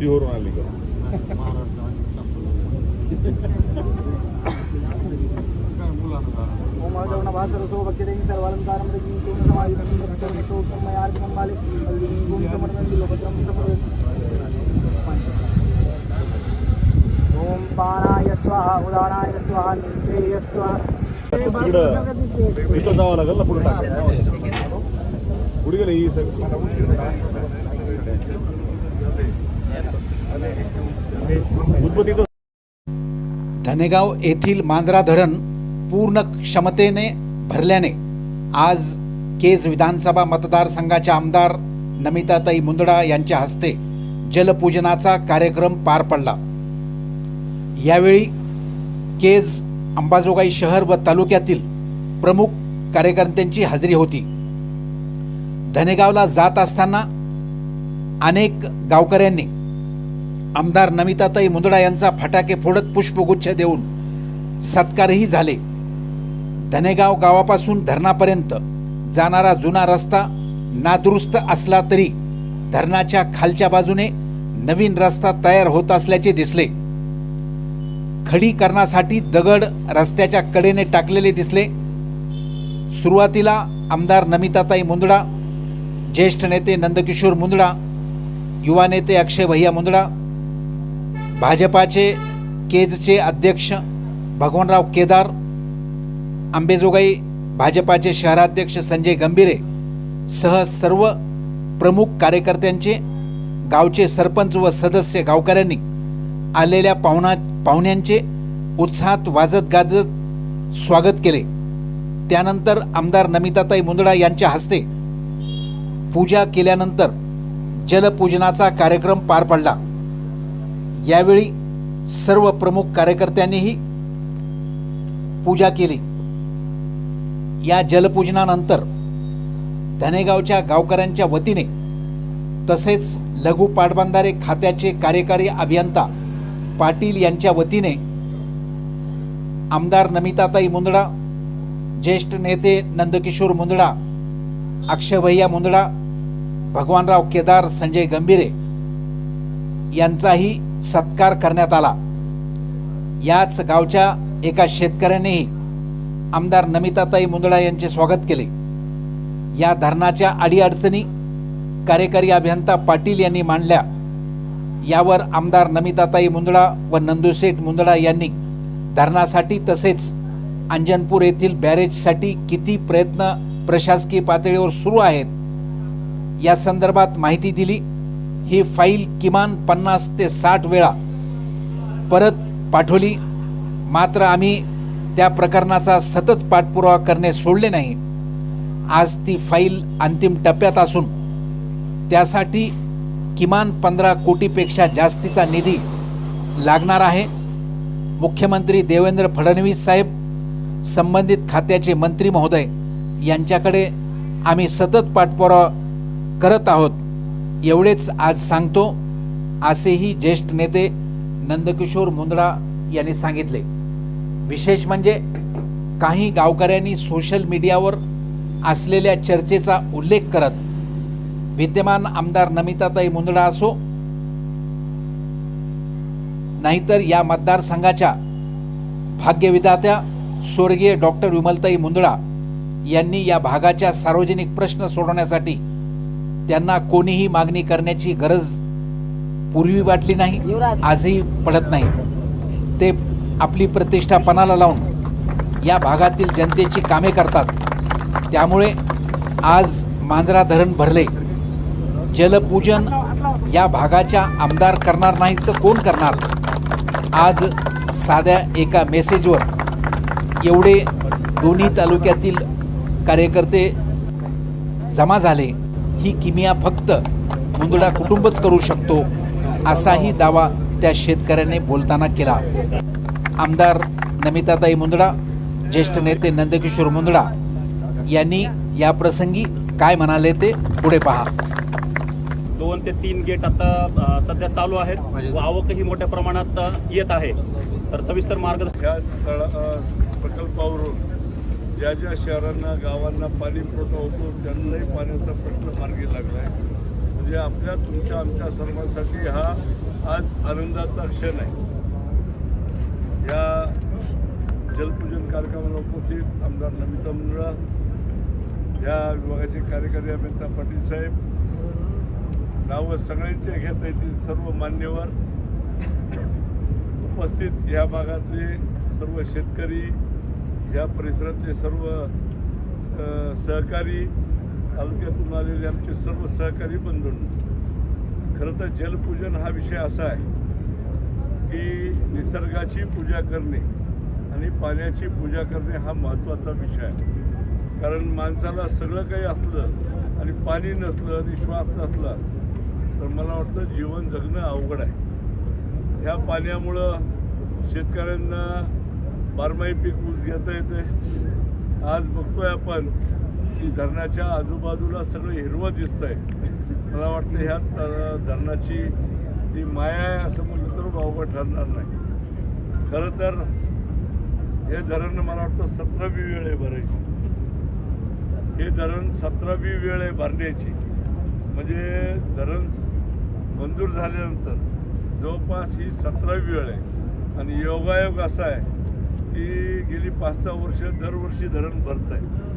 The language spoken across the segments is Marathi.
सिहोरून आली का रक्तमितो कर्मयार्जनं बाले अल्लिंगुं समर्पयन्ति लोकत्रं समर्पयन्ति ओम पानाय स्वाहा उदानाय स्वाहा नित्रेय स्वाहा तिकडं इथं जावं लागेल ना पुढे टाक पुढे गेले ही उद्भतीचं धनेगाव येथील मांजरा धरण पूर्ण क्षमतेने भरल्याने आज केज विधानसभा मतदारसंघाच्या आमदार नमिताताई मुंदडा यांच्या हस्ते जलपूजनाचा कार्यक्रम पार पडला. यावेळी केज अंबाजोगाई शहर व तालुक्यातील प्रमुख कार्यकर्त्यांची हजेरी होती. धनेगावला जात असताना अनेक गावकऱ्यांनी आमदार नमिताताई मुंदडा यांचा फटाके फोडत पुष्पगुच्छ देऊन सत्कारही झाले. धनेगाव गावापासून धरणापर्यंत जाणारा जुना रस्ता नादुरुस्त असला तरी धरणाच्या खालच्या बाजूने नवीन रस्ता तयार होत असल्याचे दिसले. खडीकरणासाठी दगड रस्त्याच्या कडेने टाकलेले दिसले. सुरुवातीला आमदार नमिताताई मुंदडा ज्येष्ठ नेते नंदकिशोर मुंदडा युवा नेते अक्षय भैया मुंदडा भाजपाचे केजचे अध्यक्ष भगवानराव केदार आंबेजोगाई भाजपाचे शहराध्यक्ष संजय गंभीरे सह सर्व प्रमुख कार्यकर्त्यांचे गावचे सरपंच व सदस्य गावकऱ्यांनी आलेल्या पाहुणा पाहुण्यांचे उत्साहात वाजत गाजत स्वागत केले. त्यानंतर आमदार नमिताताई मुंदडा यांच्या हस्ते पूजा केल्यानंतर जलपूजनाचा कार्यक्रम पार पडला. यावेळी सर्व प्रमुख कार्यकर्त्यांनीही पूजा केली. या जलपूजनानंतर धनेगावच्या गावकऱ्यांच्या वतीने तसेच लघु पाटबंधारे खात्याचे कार्यकारी अभियंता पाटील यांच्या वतीने आमदार नमिताताई मुंदडा ज्येष्ठ नेते नंदकिशोर मुंदडा अक्षयभैया मुंदडा भगवानराव केदार संजय गंभीरे यांचाही सत्कार करण्यात आला. याच गावच्या एका शेतकऱ्यानेही आमदार नमिताताई मुंदडा यांचे स्वागत केले. या धरणाच्या अडीअडचणी कार्यकारी अभियंता पाटील यांनी मांडल्या. यावर आमदार नमिताताई मुंदडा व नंदुशेठ मुंदडा यांनी धरणासाठी तसेच अंजनपूर येथील बॅरेजसाठी किती प्रयत्न प्रशासकीय पातळीवर सुरू आहेत या संदर्भात माहिती दिली. ही फाईल किमान पन्नास ते साठ वेळा परत पाठवली. मात्र आम्ही त्या प्रकरणाचा सतत पाठपुरावा करणे सोडले नाही. आज ती फाईल अंतिम टप्प्यात असून त्यासाठी किमान पंधरा कोटीपेक्षा जास्तीचा निधी लागणार आहे. मुख्यमंत्री देवेंद्र फडणवीस साहेब संबंधित खात्याचे मंत्री महोदय यांच्याकडे आम्ही सतत पाठपुरावा करत आहोत. एवढेच आज सांगतो असेही ज्येष्ठ नेते नंदकिशोर मुंदडा यांनी सांगितले. विशेष म्हणजे काही गावकऱ्यांनी सोशल मीडियावर असलेल्या चर्चेचा उल्लेख करत विद्यमान आमदार नमिताताई मुंदडा असो नाहीतर या मतदारसंघाच्या भाग्यविधात्या स्वर्गीय डॉक्टर विमलताई मुंदडा यांनी या भागाच्या सार्वजनिक प्रश्न सोडवण्यासाठी त्यांना कोणीही मागणी करण्याची गरज पूर्वी वाटली नाही आजही पडत नाही. ते आपली प्रतिष्ठा पणाला लावून या भागातील जनतेची कामे करतात. त्यामुळे आज मांजरा धरण भरले. जलपूजन या भागाच्या आमदार करणार नाहीत तर कोण करणार? आज साध्या एका मेसेजवर एवढे दोन्ही तालुक्यातील कार्यकर्ते जमा झाले. ही किमिया फक्त मुंदडा कुटुंबच करू शकतो असाही दावा त्या शेतकऱ्याने बोलताना केला. आमदार नमिताताई मुंदडा ज्येष्ठ नेते नंदकिशोर मुंदडा यांनी या प्रसंगी काय म्हणाले ते पुढे पहा. दोन ते तीन गेट आता सध्या चालू आहेत व आवकही मोठ्या प्रमाणात येत आहे. तर सविस्तर मार्गदर्शन प्रकल्पावरून ज्या ज्या शहरांना गावांना पाणी पुरवठा होतो त्यांनाही पाण्याचा प्रश्न मार्गी लागला आहे म्हणजे आपल्या तुमच्या आमच्या सर्वांसाठी हा आज आनंदाचा क्षण आहे. या जलपूजन कार्यक्रमाला उपस्थित आमदार नमिता मुंडळा या विभागाचे कार्यकारी अभियंता पाटील साहेब नावं सगळ्यांचे घेता येतील सर्व मान्यवर. उपस्थित या भागातले सर्व शेतकरी या परिसरातले सर्व सहकारी तालुक्यातून आलेले आमचे सर्व सहकारी बंधून खरं तर जलपूजन हा विषय असा आहे की निसर्गाची पूजा करणे आणि पाण्याची पूजा करणे हा महत्त्वाचा विषय आहे. कारण माणसाला सगळं काही असलं आणि पाणी नसलं आणि श्वास नसला तर मला वाटतं जीवन जगणं अवघड आहे. ह्या पाण्यामुळं शेतकऱ्यांना बारमाही पीक ऊस घेता येते. आज बघतोय आपण की धरणाच्या आजूबाजूला सगळं हिरवं दिसतंय. मला वाटतं ह्या धरणाची ती माया आहे असं म्हटलं तर अवघड ठरणार नाही. खरं तर हे धरण मला वाटतं सतरावी वेळ आहे भरायची. हे धरण सतरावी वेळ आहे भरण्याची. म्हणजे धरण मंजूर झाल्यानंतर जवळपास ही सतरावी वेळ आहे. आणि योगायोग असा आहे की गेली पाच सहा वर्ष दरवर्षी धरण भरत आहे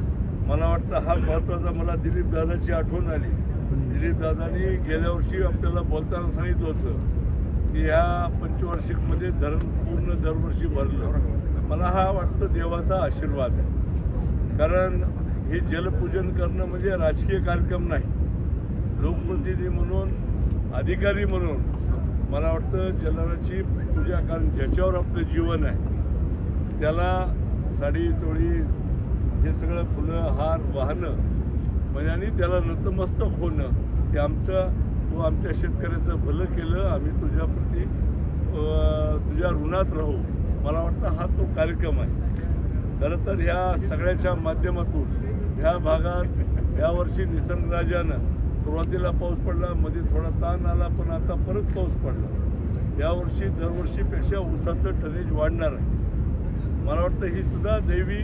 मला वाटतं हा महत्त्वाचा मला दिलीप दादाची आठवण आली. दिलीप दादानी गेल्या वर्षी आपल्याला बोलताना सांगितलं होतं की ह्या पंचवार्षिकमध्ये धरण पूर्ण दरवर्षी भरलं. मला हा वाटतं देवाचा आशीर्वाद आहे. कारण हे जलपूजन करणं म्हणजे राजकीय कार्यक्रम नाही. लोकप्रतिनिधी म्हणून अधिकारी म्हणून मला वाटतं जलाची पूजा कारण ज्याच्यावर आपलं जीवन आहे त्याला साडी चोळी हे सगळं फुलं हार वाहनं म्हणजे आणि त्याला नतमस्तक होणं की आमचं तू आमच्या शेतकऱ्याचं भलं केलं आम्ही तुझ्याप्रती अं, तुझ्या ऋणात राहू. मला वाटतं हा तो कार्यक्रम आहे. खरं तर ह्या सगळ्याच्या माध्यमातून ह्या भागात यावर्षी निसर्गराजानं सुरुवातीला पाऊस पडला मध्ये थोडा ताण आला पण आता परत पाऊस पडला. यावर्षी दरवर्षीपेक्षा ऊसाचं टनेज वाढणार आहे. मला वाटतं ही सुद्धा दैवी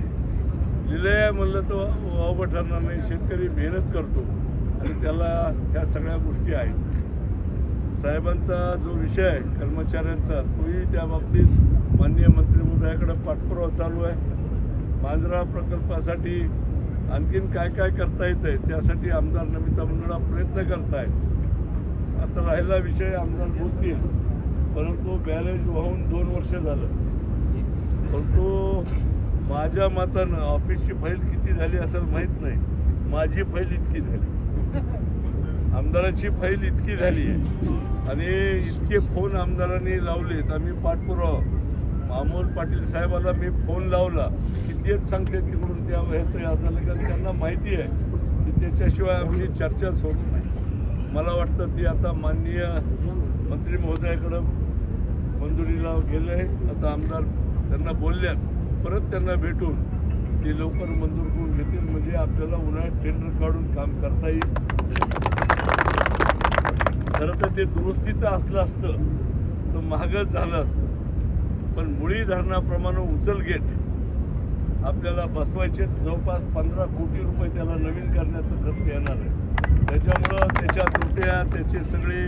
लिलय म्हणलं तर वावगं ठरणार नाही. शेतकरी मेहनत करतो. आणि त्याला ह्या सगळ्या गोष्टी आहेत. साहेबांचा जो विषय आहे कर्मचाऱ्यांचा तोही त्या बाबतीत माननीय मंत्री महोदयाकडे पाठपुरावा चालू आहे. मांजरा प्रकल्पासाठी आणखीन काय काय करता येतं आहे त्यासाठी आमदार नमिता मंडळा प्रयत्न करतायत. आता राहिला विषय आमदार बोलतील परंतु बॅलेज वाहून दोन वर्ष झालं. परंतु माझ्या मतानं ऑफिसची फाईल किती झाली असेल माहीत नाही. माझी फाईल इतकी झाली. आमदाराची फाईल इतकी झाली. आहे आणि इतके फोन आमदारांनी लावलेत. आम्ही पाठपुरावा. मामोल पाटील साहेबाला मी फोन लावला. किती एक सांगते तिकडून त्या ह्याचं याद झालं कारण त्यांना माहिती आहे की त्याच्याशिवाय आमची चर्चाच होत नाही. मला वाटतं ती आता माननीय मंत्री महोदयाकडं मंजुरीला गेलं आहे आता आमदार त्यांना बोलल्यात परत त्यांना भेटून ते लवकर मंजूर करून घेतील म्हणजे आपल्याला उन्हाळ्यात टेंडर काढून काम करता येईल. खरं तर ते दुरुस्तीचं असलं असतं तर महागच झालं असतं. पण मुळी धरणाप्रमाणे उचल गेट आपल्याला बसवायचे जवळपास पंधरा कोटी रुपये त्याला नवीन करण्याचं खर्च येणार आहे. त्याच्यामुळं त्याच्या तुट्या त्याचे सगळे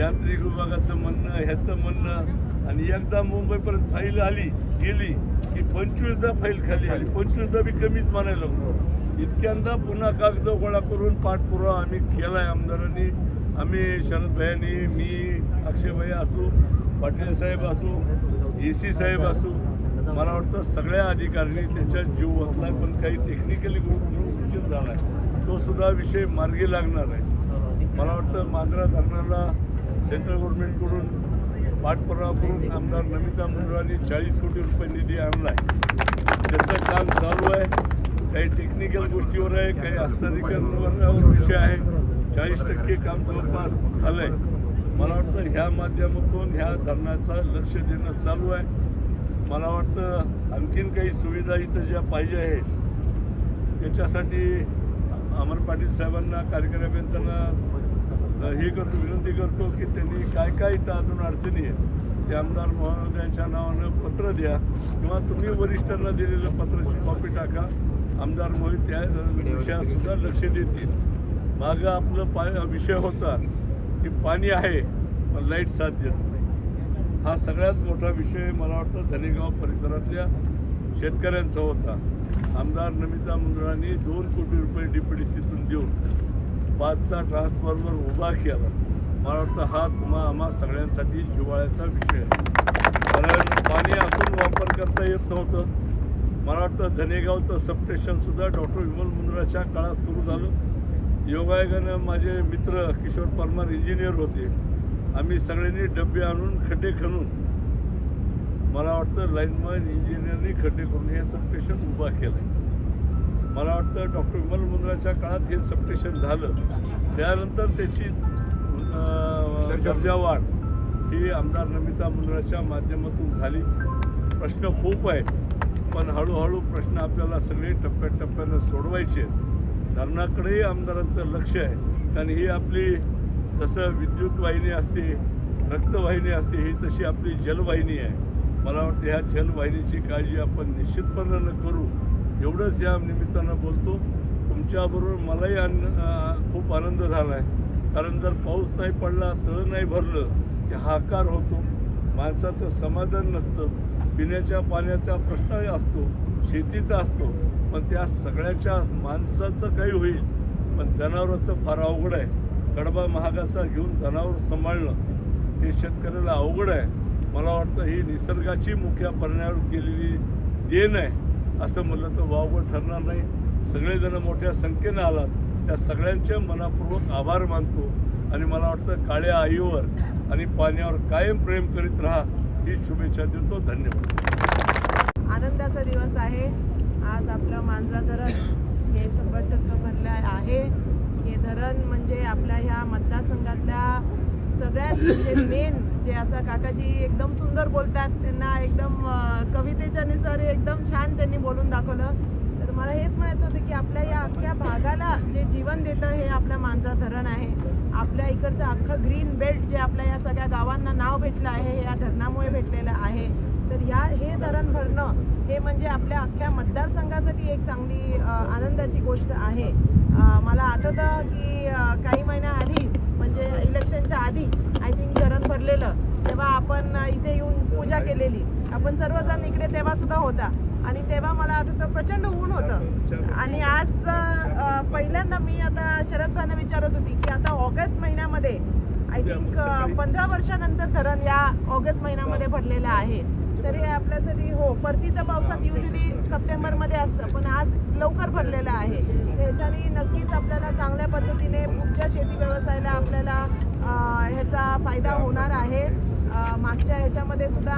यांत्रिक विभागाचं म्हणणं ह्याचं म्हणणं आणि एकदा मुंबईपर्यंत फाईल आली गेली की पंचवीसदा फाईल खाली आली. पंचवीसदा बी कमीच म्हणायला लागलो. इतक्यांदा पुन्हा कागद गोळा करून पाठपुरावा आम्ही केलाय आमदारांनी. आम्ही शरद भैयानी मी अक्षयभाई असू पाटील साहेब असू ए सी साहेब असू मला वाटतं सगळ्या अधिकाऱ्यांनी त्याच्यात जीव ओतलाय पण काही टेक्निकली म्हणून झाला आहे. तो सुद्धा विषय मार्गी लागणार आहे. मला वाटतं मांजरा धरणाला सेंट्रल गव्हर्नमेंटकडून पाठपुरावा करून आमदार नमिता मुंडरांनी चाळीस कोटी रुपये निधी आणला आहे त्याचं काम चालू आहे. काही टेक्निकल गोष्टीवर आहे काही हस्तांतरीकरणावर विषय आहे. चाळीस टक्के काम जवळपास झालं आहे मला वाटतं ह्या माध्यमातून ह्या धरणाचा लक्ष देणं चालू आहे. मला वाटतं आणखीन काही सुविधा इथं ज्या पाहिजे आहेत त्याच्यासाठी अमर पाटील साहेबांना कार्यकारी हे करतो विनंती करतो की त्यांनी काय काय इथं अजून अडचणी आहेत ते आमदार महोदयांच्या नावानं पत्र द्या किंवा तुम्ही वरिष्ठांना दिलेलं पत्राची कॉपी टाका. आमदार मोहित त्या विषयासुद्धा लक्ष देतील मागं आपलं पा विषय होता की पाणी आहे पण लाइट साथ देत नाही. हा सगळ्यात मोठा विषय मला वाटतं धनेगाव परिसरातल्या शेतकऱ्यांचा होता. आमदार नमिता मुंदळांनी दोन कोटी रुपये डी पी डी सीतून देऊन पाचचा ट्रान्सफॉर्मर उभा केला. मला वाटतं हा तुम्हा आम्हा सगळ्यांसाठी जिव्हाळ्याचा विषय. आहे कारण पाणी असून वापर करता येत नव्हतं. मला वाटतं धनेगावचं सबस्टेशनसुद्धा डॉक्टर विमल मुंद्राच्या काळात सुरू झालं. योगायोगानं माझे मित्र किशोर परमार इंजिनियर होते. आम्ही सगळ्यांनी डबे आणून खड्डे खणून मला वाटतं लाईनमॅन इंजिनियरनी खड्डे करून हे सबस्टेशन उभा केलं आहे मला वाटतं डॉक्टर विमल मुंद्राच्या काळात हे सबस्टेशन झालं. त्यानंतर त्याची अं, दर्जा वाढ ही आमदार नमिता मुंद्राच्या माध्यमातून झाली. प्रश्न खूप आहेत पण हळूहळू प्रश्न आपल्याला सगळे टप्प्याटप्प्यानं सोडवायचे आहेत. धरणाकडेही आमदारांचं लक्ष आहे. कारण ही आपली जसं विद्युत वाहिनी असते रक्तवाहिनी असते ही तशी आपली जलवाहिनी आहे. मला वाटतं ह्या जलवाहिनीची काळजी आपण निश्चितपणानं करू. एवढंच या निमित्तानं बोलतो. तुमच्याबरोबर मलाही आन खूप आनंद झाला आहे कारण जर पाऊस नाही पडला तळ नाही भरलं की हाकार होतो. माणसाचं समाधान नसतं. पिण्याच्या पाण्याचा प्रश्नही असतो. शेतीचा असतो. पण त्या सगळ्याच्या माणसाचं काही होईल. पण जनावराचं फार अवघड आहे. कडबा महागाचा घेऊन जनावर सांभाळणं हे शेतकऱ्याला अवघड आहे. मला वाटतं ही निसर्गाची मुख्या पर्यावर केलेली देण आहे. असं म्हणलं तर वावगं ठरणार नाही. सगळेजण मोठ्या संख्येनं आलात. त्या सगळ्यांचे मनापूर्वक आभार मानतो. आणि मला वाटतं काळ्या आईवर आणि पाण्यावर कायम प्रेम करीत राहा. ही शुभेच्छा देतो. धन्यवाद. आनंदाचा दिवस आहे. आज आपलं मांजरा धरण हे शंभर टक्के भरलं आहे. हे धरण म्हणजे आपल्या ह्या मतदारसंघातल्या सगळ्यात म्हणजे मेन जे असं काकाजी एकदम सुंदर बोलतात त्यांना एकदम कवितेच्या निसर एकदम छान त्यांनी बोलून दाखवलं. तर मला हेच म्हणायचं होतं की आपल्या या अख्ख्या भागाला जे जीवन देतं हे आपल्या मांजरा धरण आहे. आपल्या इकडचं अख्खं ग्रीन बेल्ट जे आपल्या या सगळ्या गावांना नाव भेटलं आहे हे या धरणामुळे भेटलेलं आहे. तर या हे धरण भरणं हे म्हणजे आपल्या अख्ख्या मतदारसंघासाठी एक चांगली आनंदाची गोष्ट आहे. मला आठवतं की काही महिन्याआधी म्हणजे इलेक्शनच्या आधी भरलेलं तेव्हा आपण इथे येऊन पूजा केलेली. आपण सर्वजण इकडे तेव्हा सुद्धा होता. आणि तेव्हा मला आठवतं प्रचंड ऊन होतं. आणि आज पहिल्यांदा मी आता शरद भाईंना विचारत होती की आता ऑगस्ट महिन्यामध्ये आय थिंक पंधरा वर्षानंतर धरण या ऑगस्ट महिन्यामध्ये भरलेलं आहे. तरी आपल्यासाठी हो परतीचं पावसात युजली सप्टेंबरमध्ये असतं. पण आज लवकर भरलेलं आहे. ह्याच्याने नक्कीच आपल्याला चांगल्या पद्धतीने पुढच्या शेती व्यवसायाला आपल्याला ह्याचा फायदा होणार आहे. मागच्या ह्याच्यामध्ये सुद्धा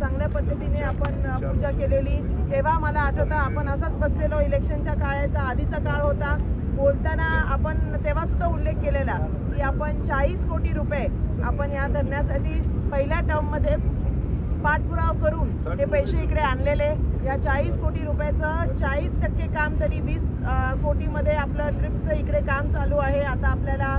चांगल्या पद्धतीने आपण पूजा केलेली. तेव्हा मला आठवतं आपण असंच बसलेलो इलेक्शनच्या काळाचा आधीचा काळ होता. बोलताना आपण तेव्हा सुद्धा उल्लेख केलेला की आपण चाळीस कोटी रुपये आपण या धरण्यासाठी पहिल्या टर्ममध्ये पाठपुरावा करून हे पैसे इकडे आणलेले. या चाळीस कोटी रुपयाचं चाळीस टक्के काम तरी वीस कोटीमध्ये आपलं ट्रिपचं इकडे काम चालू आहे. आता आपल्याला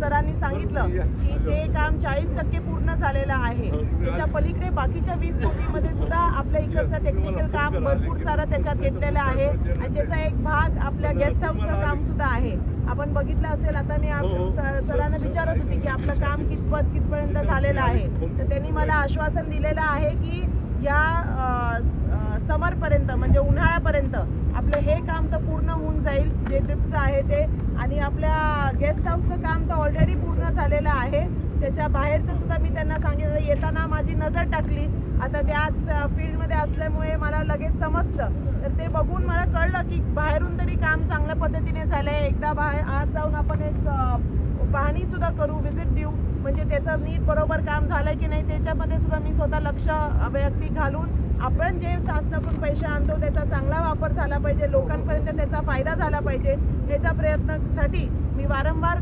सरांनी सांगितलं की ते काम चाळीस टक्के पूर्ण झालेलं आहे. त्याच्या पलीकडे बाकीच्या वीस कोटीमध्ये सुद्धा आपल्या इकडचं टेक्निकल काम भरपूर सारं त्याच्यात घेतलेलं आहे. आणि त्याचा एक भाग आपल्या गेस्ट हाऊसचं काम सुद्धा आहे. आपण बघितलं असेल आता मी आप- स- सरांना विचारत होती की आपलं काम कितपत कितपर्यंत झालेलं आहे. तर त्यांनी मला आश्वासन दिलेलं आहे की या समरपर्यंत म्हणजे उन्हाळ्यापर्यंत आपलं हे काम तर पूर्ण होऊन जाईल जे ट्रिपचं आहे ते. आणि आपल्या गेस्ट हाऊसचं काम तर ऑलरेडी पूर्ण झालेलं आहे. त्याच्या बाहेरचं सुद्धा मी त्यांना सांगितलं. येताना माझी नजर टाकली. आता त्याच फील्डमध्ये असल्यामुळे मला लगेच समजलं. तर ते बघून मला कळलं की बाहेरून तरी काम चांगल्या पद्धतीने झालं आहे एकदा बाहेर आत जाऊन आपण एक पाहणीसुद्धा करू व्हिजिट देऊ. म्हणजे त्याचं नीट बरोबर काम झालं की नाही त्याच्यामध्ये सुद्धा मी स्वतः लक्ष व्यक्ती घालून आपण जे शासनाकडून पैसे आणतो त्याचा चांगला वापर झाला पाहिजे लोकांपर्यंत त्याचा फायदा झाला पाहिजे याच्या प्रयत्नासाठी मी वारंवार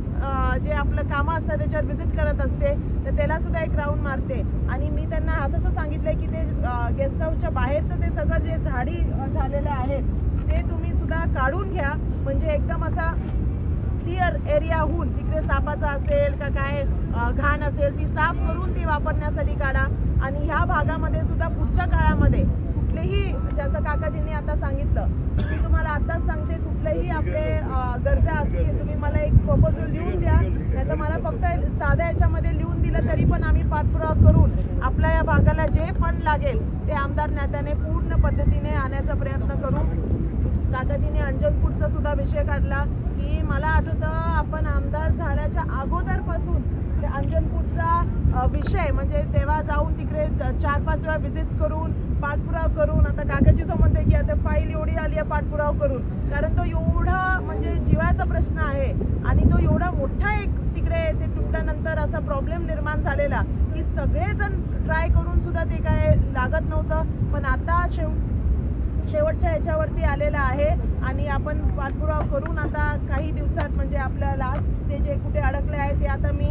जे आपलं कामं असतं त्याच्यावर व्हिजिट करत असते तर त्याला सुद्धा एक राऊंड मारते. आणि मी त्यांना असं असं सांगितलंय की ते गेस्ट हाऊसच्या बाहेरचं ते सगळं जे झाडी झालेलं आहे ते तुम्ही सुद्धा काढून घ्या. म्हणजे एकदम असा क्लिअर एरियाहून तिकडे सापाचा असेल का काय घाण असेल ती साफ करून ती वापरण्यासाठी काढा. आणि ह्या भागामध्ये सुद्धा पुढच्या काळामध्ये कुठलेही ज्याचं काकाजींनी आता सांगितलं मी तुम्हाला आताच सांगते कुठलेही आपले गरजा असतील तुम्ही मला एक प्रपोजल लिहून द्या. नाही तर मला फक्त साध्या याच्यामध्ये लिहून दिलं तरी पण आम्ही पाठपुरावा करून आपल्या या भागाला जे फंड लागेल ते आमदार नेत्याने पूर्ण पद्धतीने आणण्याचा प्रयत्न करू. काकाजीने अंजनपूरचा सुद्धा विषय काढला. मला आठवतं आपण आमदार झाल्याच्या अगोदरपासून ते अंजनपूरचा विषय म्हणजे तेव्हा जाऊन तिकडे चार पाच वेळा विजिट करून पाठपुराव करून आता काकाजी जो म्हणते की आता फाईल एवढी आली आहे पाठपुराव करून. कारण तो एवढा म्हणजे जीवाचा प्रश्न आहे आणि तो एवढा मोठा एक तिकडे ते तुटल्यानंतर असा प्रॉब्लेम निर्माण झालेला की सगळेजण ट्राय करून सुद्धा ते काय लागत नव्हतं. पण आता शेव शेवटच्या ह्याच्यावरती आलेला आहे. आणि आपण पाठपुरावा करून आता काही दिवसात म्हणजे आपल्या लास्ट ते जे कुठे अडकले आहे ते आता मी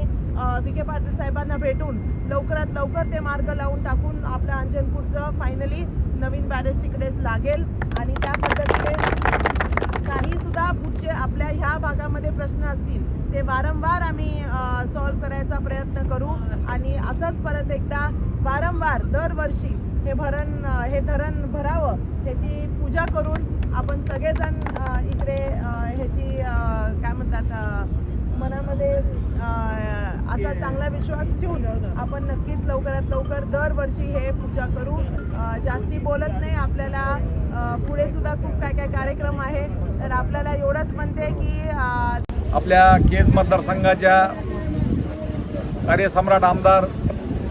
विखे पाटील साहेबांना भेटून लवकरात लवकर ते मार्ग लावून टाकून आपल्या अंजनपूरचं फायनली नवीन बॅरेज तिकडेच लागेल. आणि त्या पद्धतीने काही सुद्धा पुढचे आपल्या ह्या भागामध्ये प्रश्न असतील ते वारंवार आम्ही सॉल्व्ह करायचा प्रयत्न करू. आणि असंच परत एकदा वारंवार दरवर्षी हे भरण हे धरण भरावं ह्याची पूजा करून आपण सगळेजण इकडे ह्याची काय म्हणतात मनामध्ये असा चांगला विश्वास ठेवून आपण नक्कीच लवकरात लवकर दरवर्षी हे पूजा करू. जास्ती बोलत नाही आपल्याला. पुढे सुद्धा खूप काय काय कार्यक्रम आहे. तर आपल्याला एवढंच म्हणते की आपल्या केज मतदारसंघाच्या कार्यसम्राट आमदार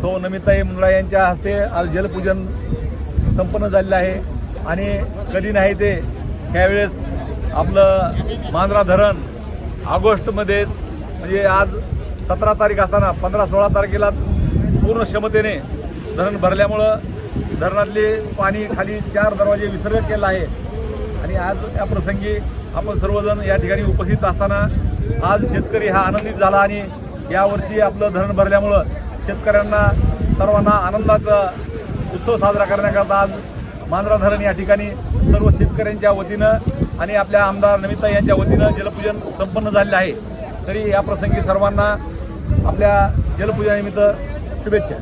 सौ नमिताई मुंदळा यांच्या हस्ते आज जलपूजन संपन्न झालेलं आहे. आणि कधी नाही ते त्यावेळेस आपलं मांजरा धरण ऑगस्टमध्ये म्हणजे आज सतरा तारीख असताना पंधरा सोळा तारखेला पूर्ण क्षमतेने धरण भरल्यामुळं धरणातले पाणी खाली चार दरवाजे विसर्ग केला आहे. आणि आज या प्रसंगी आपण सर्वजण या ठिकाणी उपस्थित असताना आज शेतकरी हा आनंदित झाला आणि यावर्षी आपलं धरण भरल्यामुळं शेतकऱ्यांना सर्वांना आनंदाचा उत्सव साजरा करण्याकरता आज मांजरा धरण या ठिकाणी सर्व शेतकऱ्यांच्या वतीनं आणि आपल्या आमदार नमिता यांच्या वतीनं जलपूजन संपन्न झालेलं आहे. तरी या प्रसंगी सर्वांना आपल्या जलपूजनानिमित्त शुभेच्छा.